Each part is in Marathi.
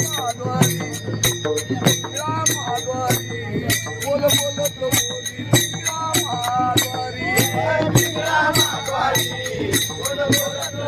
महावारी बोला बोलत लोक श्रामारीवारी बोला बोला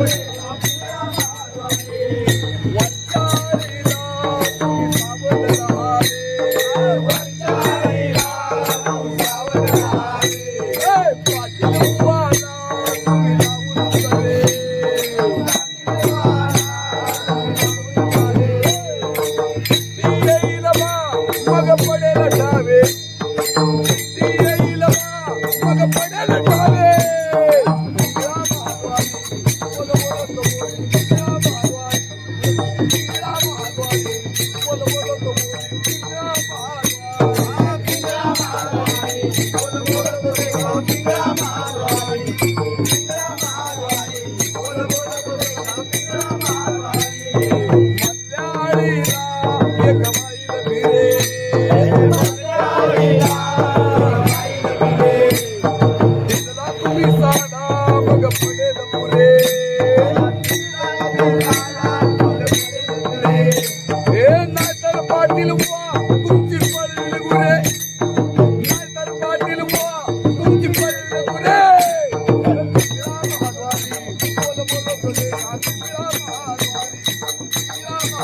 Gracias.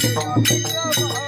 Thank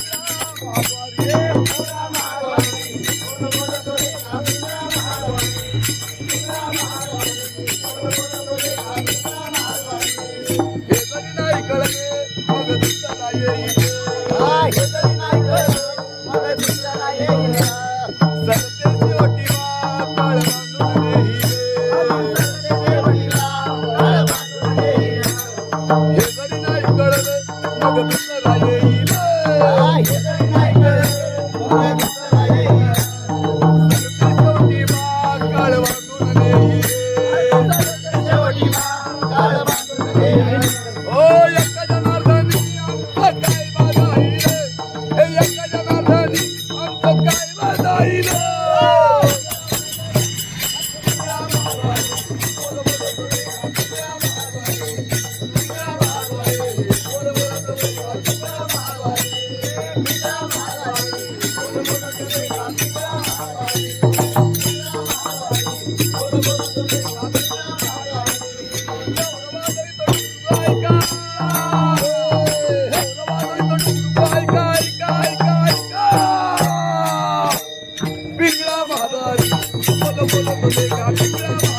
Thank आधारी बोलो बोलो बोलेगा टिकड़ा